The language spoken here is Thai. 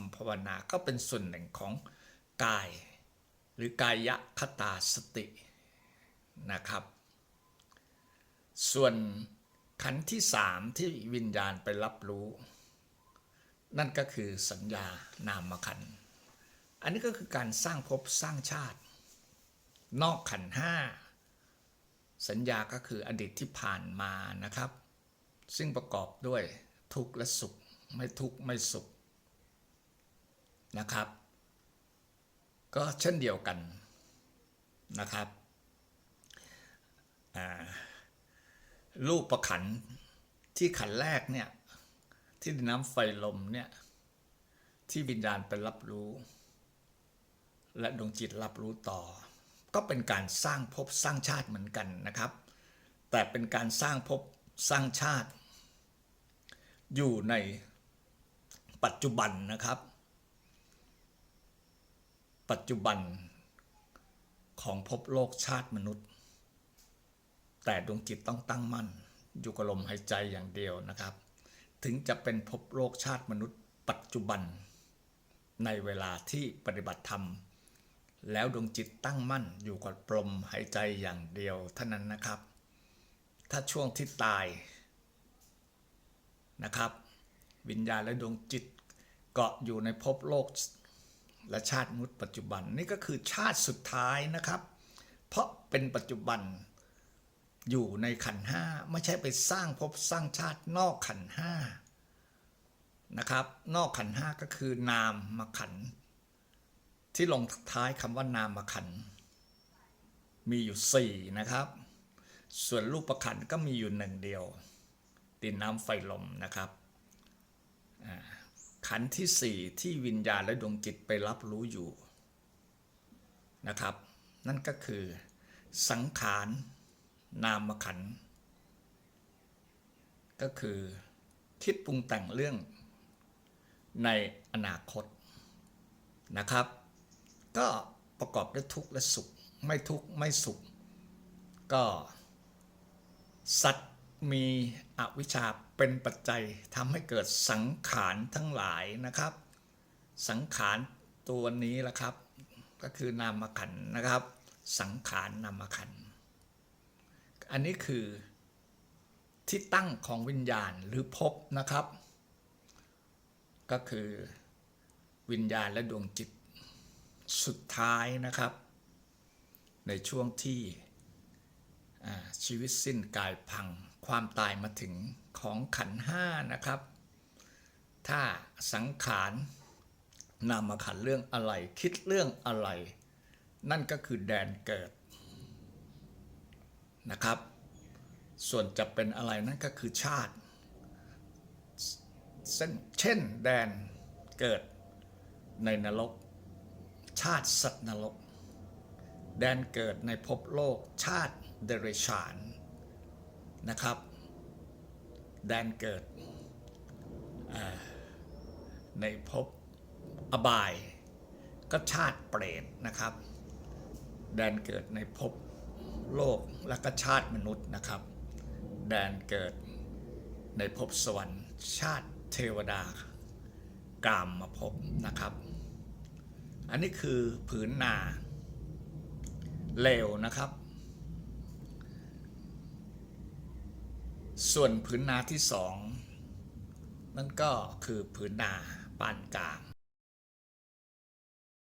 ำภาวนาก็เป็นส่วนหนึ่งของกาย หรือกายคตาสตินะครับ ส่วนขันธ์ที่สามที่วิญญาณไปรับรู้ นั่นก็คือสัญญานามขันธ์อันนี้ก็คือการสร้างภพสร้างชาติ นอกขันธ์ห้าสัญญาก็คืออดีตที่ผ่านมานะครับ ซึ่งประกอบด้วยทุกข์และสุข ไม่ทุกข์ไม่สุข นะครับ ก็เช่นเดียวกันนะครับรูปประขันที่ขันแรกเนี่ยที่นน้ำไฟลมเนี่ยที่วิญญาณไปรับรู้ และดวงจิตรับรู้ต่อ ก็เป็นการสร้างภพสร้างชาติเหมือนกันนะครับ แต่เป็นการสร้างภพสร้างชาติ อยู่ในปัจจุบันนะครับ ปัจจุบันของภพโลกชาติมนุษย์ แต่ดวงจิตต้องตั้งมั่น อยู่กับลมหายใจอย่างเดียวนะครับ ถึงจะเป็นภพโลกชาติมนุษย์ ปัจจุบัน ในเวลาที่ปฏิบัติธรรม แล้วดวงจิตตั้งมั่นอยู่กับลมหายใจอย่างเดียวเท่านั้นนะครับ ถ้าช่วงที่ตายนะครับ วิญญาณและดวงจิตเกาะอยู่ในภพโลก และชาติมนุษย์ปัจจุบันนี่ก็คือชาติสุดท้ายนะครับ เพราะเป็นปัจจุบันอยู่ในขันห้าไม่ใช่ไปสร้างภพสร้างชาตินอกขันห้านะครับ นอกขันห้าก็คือนามมาขัน ที่ลงท้ายคำว่านามมาขัน มีอยู่สี่นะครับ ส่วนรูปประขันก็มีอยู่หนึ่งเดียวดินน้ำไฟลมนะครับอ่า ขันที่สี่ที่วิญญาณและดวงจิตไปรับรู้อยู่นะครับ นั่นก็คือสังขารนามขัน ก็คือคิดปรุงแต่งเรื่องในอนาคตนะครับ ก็ประกอบด้วยทุกข์และสุข ไม่ทุกข์ไม่สุข ก็สัตว์มี อวิชชาเป็นปัจจัยทำให้เกิดสังขารทั้งหลายนะครับ สังขารตัวนี้แหละครับ ก็คือนามขันนะครับ สังขารนามขันอันนี้คือที่ตั้งของวิญญาณหรือภพนะครับ ก็คือวิญญาณและดวงจิตสุดท้ายนะครับ ในช่วงที่ ชีวิตสิ้นกายพังความตายมาถึงของขันห้านะครับ ถ้าสังขารนามขันเรื่องอะไร คิดเรื่องอะไร นั่นก็คือแดนเกิดนะครับ ส่วนจะเป็นอะไรนั่นก็คือชาติ เช่นแดนเกิดในนรก ชาติสัตว์นรก แดนเกิดในภพโลกชาติ เดรัจฉานนะครับ แดนเกิดในภพอบาย ก็ชาติเปรตนะครับ แดนเกิดในภพโลกและก็ชาติมนุษย์นะครับ แดนเกิดในภพสวรรค์ ชาติเทวดากามมาภพนะครับ อันนี้คือผืนนาเลวนะครับ ส่วนผืนนาที่สองนั่นก็คือผืนนาปานกลาง